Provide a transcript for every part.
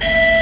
Uh...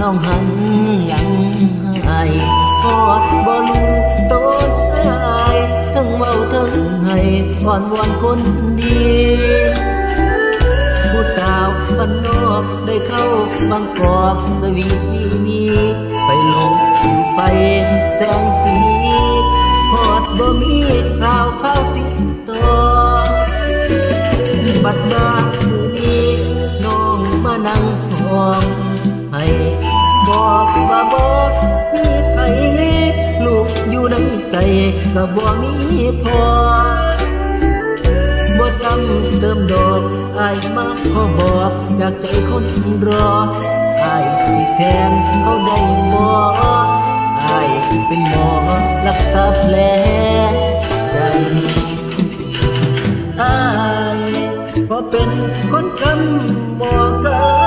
น้องหันหลังให้กอดบ่ลูกต้นอายทั้งเมาทั้งให้อ่อนวอนคนดี ผู้สาวบ้านนอกได้เข้าบางกอกสวีทีมีไปหลงไปแสงสีพอดบ่มีข่าวเข่าติดต่อบัดมา ใส่ก็บ่มีพอบ่ซ้ำเติมดอกอายมาขอบอกจากใจคนรออายสิแทนเขาได้บ่อายเป็นหมอรักษาแผลใจอายพอเป็นคนคำบอกกั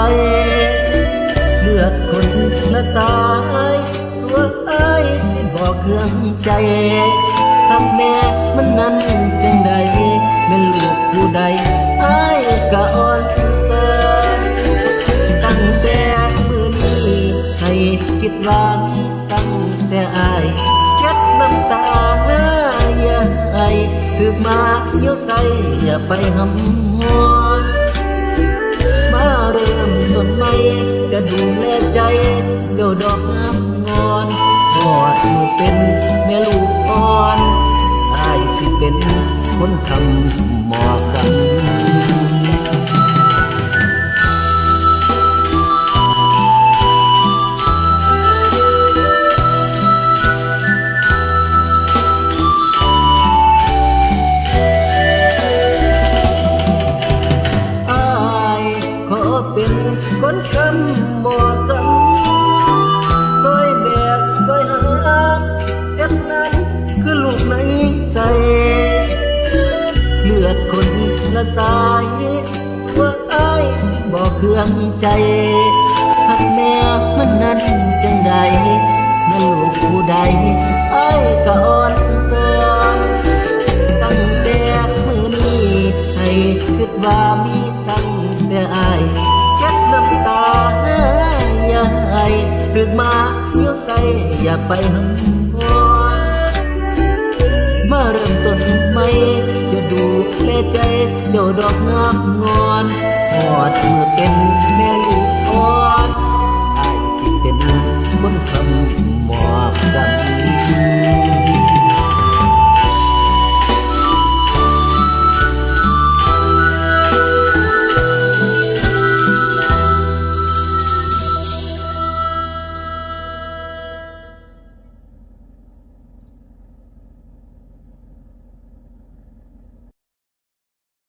ใสเลือดคนละสาย ตัวอายสิบอกเครื่องใจทำแม่มันนั้นจังใดเป็นลูกผู้ใดไอายก็อ่อนเสิตั้งแต่มือนี้ให้คิดว่าตั้งแต่อายเช็ดน้ำตาอย่าให้ถึกมาเยี่ยวใส่อย่าไปหำหอน เจ้าดอกงามงอนกอดมือเป็นแม่ลูกอ่อนอายสิเป็นคนทำหมอกันอายขอเป็นคนคำบอกกัน เอ็ดนั้นคือลูกในใส่เลือดคนละสายว่าอายบอกเครื่องใจพักแม่มันนั้นจังใดแม่ลูกผู้ใดอายก็อ่อนสอนตั้งแต่มือนี้ให้คิดว่ามีตั้งแต่อ อย่าให้ตึกมาเสียวใสอย่าไปหำพอนมาเริ่มต้นใหม่จะดูแลใจเจ้าดอกงามงอนหอดเมื่อเป็นแม่ลูกอ่อนไอ้ที่เป็นคนคำมอ